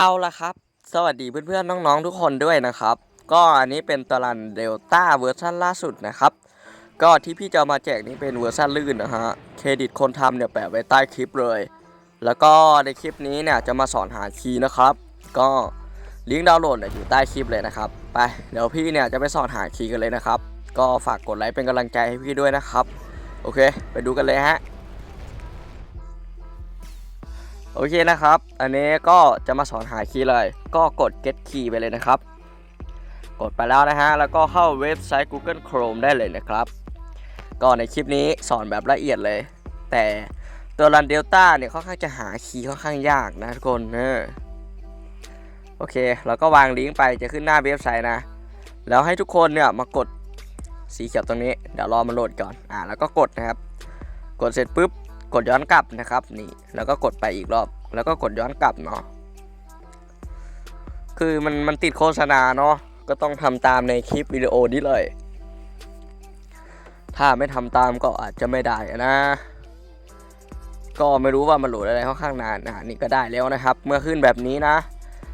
เอาละครับ สวัสดีเพื่อนๆน้องๆทุกคนด้วยนะครับ ก็อันนี้เป็นตลันเดลต้าเวอร์ชันล่าสุดนะครับ ก็ที่พี่จะมาแจกนี่เป็นเวอร์ชันลื่นนะฮะ เครดิตคนทำเนี่ยแปะไว้ใต้คลิปเลย แล้วก็ในคลิปนี้เนี่ยจะมาสอนหาคีย์นะครับ ก็ลิงก์ดาวน์โหลดเนี่ยอยู่ใต้คลิปเลยนะครับ ไป เดี๋ยวพี่เนี่ยจะไปสอนหาคีย์กันเลยนะครับ ก็ฝากกดไลค์เป็นกำลังใจให้พี่ด้วยนะครับ โอเค ไปดูกันเลยฮะ โอเคนะครับ อันนี้ก็จะมาสอนหาคีย์เลย ก็กด get key ไปเลยนะครับ กดไปแล้วนะฮะ แล้วก็เข้าเว็บไซต์ Google Chrome ได้เลยนะครับ ก็ในคลิปนี้สอนแบบละเอียดเลย แต่ตัวรันเดลต้าเนี่ยค่อนข้างจะหาคีย์ค่อนข้างยากนะทุกคนเออโอเค แล้วก็วางลิงก์ไปจะขึ้นหน้าเว็บไซต์นะ แล้วให้ทุกคนเนี่ยมากดสีเขียวตรงนี้ เดี๋ยวรอมันโหลดก่อน อ่า แล้วก็กดนะครับ กดเสร็จปุ๊บ กดย้อนกลับนะครับนี่แล้วก็กดไปอีกรอบ แล้วก็กดย้อนกลับเนาะคือมันมันติดโฆษณาเนาะก็ต้องทำตามในคลิปวิดีโอนี้เลย ถ้าไม่ทำตามก็อาจจะไม่ได้นะ ก็ไม่รู้ว่ามันโหลดอะไรค่อนข้างนานนะนี่ก็ได้แล้วนะครับ เมื่อขึ้นแบบนี้นะ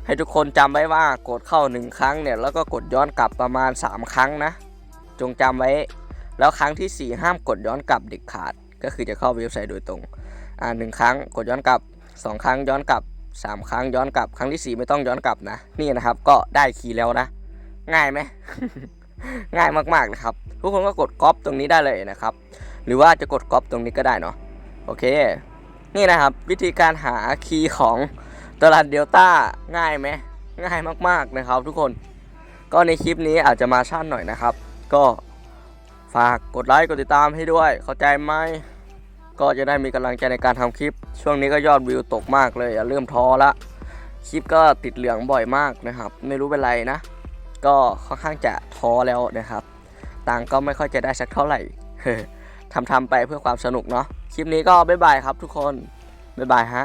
ให้ทุกคนจำไว้ว่ากดเข้าหนึ่งครั้งเนี่ยแล้วก็กดย้อนกลับประมาณ 3 ครั้งนะ จงจำไว้ แล้วครั้งทีสี่4 ห้ามกดย้อนกลับเด็ดขาด ก็คือจะเข้าเว็บไซต์โดยตรง อ่าหนึ่งครั้งกดย้อนกลับ 2 ครั้งย้อนกลับ 3 ครั้งย้อนกลับ ครั้งที่ 4 ไม่ต้องย้อนกลับนะ นี่นะครับก็ได้คีย์แล้วนะ ง่ายไหม ง่ายมากๆนะครับ ทุกคนก็กดก๊อปตรงนี้ได้เลยนะครับ หรือว่าจะกดก๊อปตรงนี้ก็ได้เนาะ โอเค นี่นะครับวิธีการหาคีย์ของตลาดเดลต้าง่ายไหม ง่ายมากๆนะครับ ทุกคน ก็ในคลิปนี้อาจจะมาชั่นหน่อยนะครับ ก็ ฝากกดไลค์กดติดตามให้ด้วย เข้าใจไหมก็จะได้มีกำลังใจในการทำคลิป ช่วงนี้ก็ยอดวิวตกมากเลยอย่าเริ่มท้อละคลิปก็ติดเหลืองบ่อยมากนะครับ ไม่รู้เป็นไรนะ ก็ค่อนข้างจะท้อแล้วนะครับตังก็ไม่ค่อยจะได้สักเท่าไหร่ทำทำไปเพื่อความสนุกเนาะคลิปนี้ก็บ๊ายบายครับทุกคนบ๊ายบายฮะ